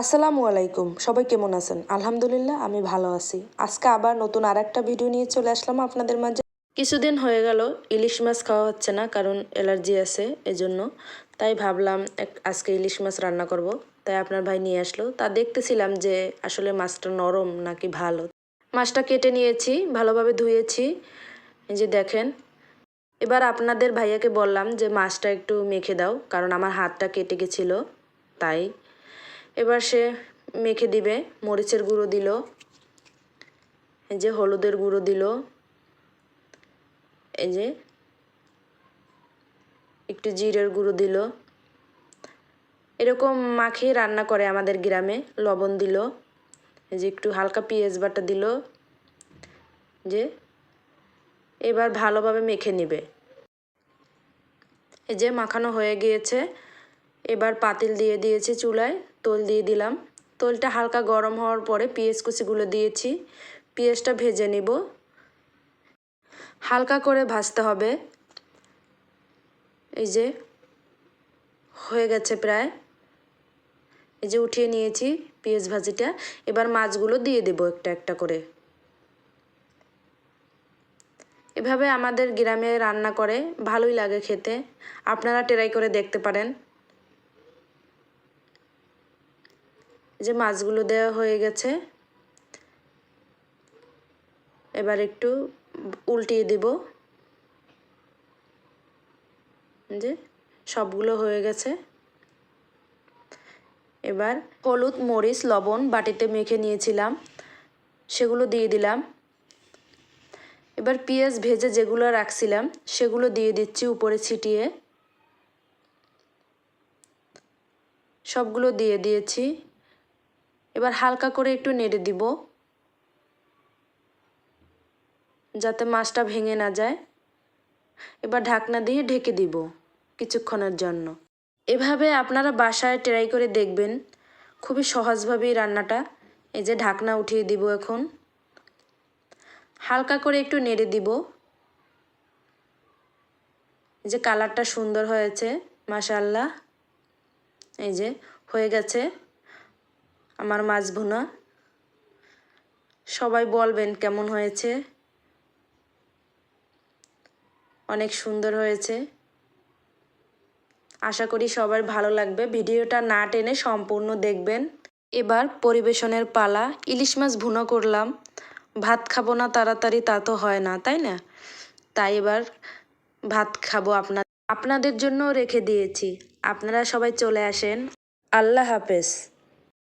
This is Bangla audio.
আসসালামু আলাইকুম। সবাই কেমন আছেন? আলহামদুলিল্লাহ, আমি ভালো আছি। আজকে আবার নতুন আর একটা ভিডিও নিয়ে চলে আসলাম আপনাদের মাঝে। কিছুদিন হয়ে গেল, ইলিশ মাছ খাওয়া হচ্ছে না, কারণ অ্যালার্জি আছে এজন্য। তাই ভাবলাম, এক, আজকে ইলিশ মাছ রান্না করব। তাই আপনার ভাই নিয়ে আসলো। তা দেখতেছিলাম যে, আসলে মাছটা নরম নাকি ভালো। মাছটা কেটে নিয়েছি, ভালোভাবে ধুয়েছি। যে দেখেন। এবার আপনাদের ভাইয়াকে বললাম যে, মাছটা একটু মেখে দাও, কারণ আমার হাতটা কেটে গেছিল। তাই এবার সে মেখে দিবে, মরিচের গুঁড়ো দিল, এই যে হলুদের গুঁড়ো দিল, এই যে একটু জিরের গুঁড়ো দিল। এরকম মাখিয়ে রান্না করে আমাদের গ্রামে, লবণ দিল, এই যে একটু হালকা পেঁয়াজ বাটা দিল, যে এবার ভালোভাবে মেখে নেবে। এই যে মাখানো হয়ে গিয়েছে, এবার পাতিল দিয়ে দিয়েছি চুলায়। তোল দিয়ে দিলাম। তোলটা হালকা গরম হওয়ার পরে পেঁয়াজ কুচিগুলো দিয়েছি। পেঁয়াজটা ভেজে নিব। হালকা করে ভাজতে হবে। এই যে হয়ে গেছে প্রায়। এই যে উঠিয়ে নিয়েছি পেঁয়াজ ভাজিটা। এবার মাছগুলো দিয়ে দেবো একটা একটা করে। এভাবে আমাদের গ্রামে রান্না করে, ভালোই লাগে খেতে। আপনারা ট্রাই করে দেখতে পারেন। যে মাছগুলো দেওয়া হয়ে গেছে। এবার একটু উল্টিয়ে দেব। যে সবগুলো হয়ে গেছে। এবার হলুদ, মরিচ, লবণ বাটিতে মেখে নিয়েছিলাম। সেগুলো দিয়ে দিলাম। এবার পেঁয়াজ ভেজে যেগুলো রাখছিলাম, সেগুলো দিয়ে দিচ্ছি উপরে ছিটিয়ে। সবগুলো দিয়ে দিয়েছি। এবার হালকা করে একটু নেড়ে দিব, যাতে মাছটা ভেঙে না যায়। এবার ঢাকনা দিয়ে ঢেকে দিব কিছুক্ষণের জন্য। এভাবে আপনারা বাসায় ট্রাই করে দেখবেন, খুবই সহজভাবেই রান্নাটা। এই যে ঢাকনা উঠিয়ে দিব এখন। হালকা করে একটু নেড়ে দিব। এই যে কালারটা সুন্দর হয়েছে মাশাল্লাহ এই যে হয়ে গেছে। আমার মাছ ভুনা। সবাই বলবেন কেমন হয়েছে। অনেক সুন্দর হয়েছে। আশা করি সবার ভালো লাগবে। ভিডিওটা না টেনে সম্পূর্ণ দেখবেন। এবার পরিবেশনের পালা। ইলিশ মাছ ভুনো করলাম। ভাত খাব না তাড়াতাড়ি, তা তো হয় না, তাই না? তাই এবার ভাত খাব আপনার আপনাদের জন্য রেখে দিয়েছি। আপনারা সবাই চলে আসেন। আল্লাহ হাফেজ।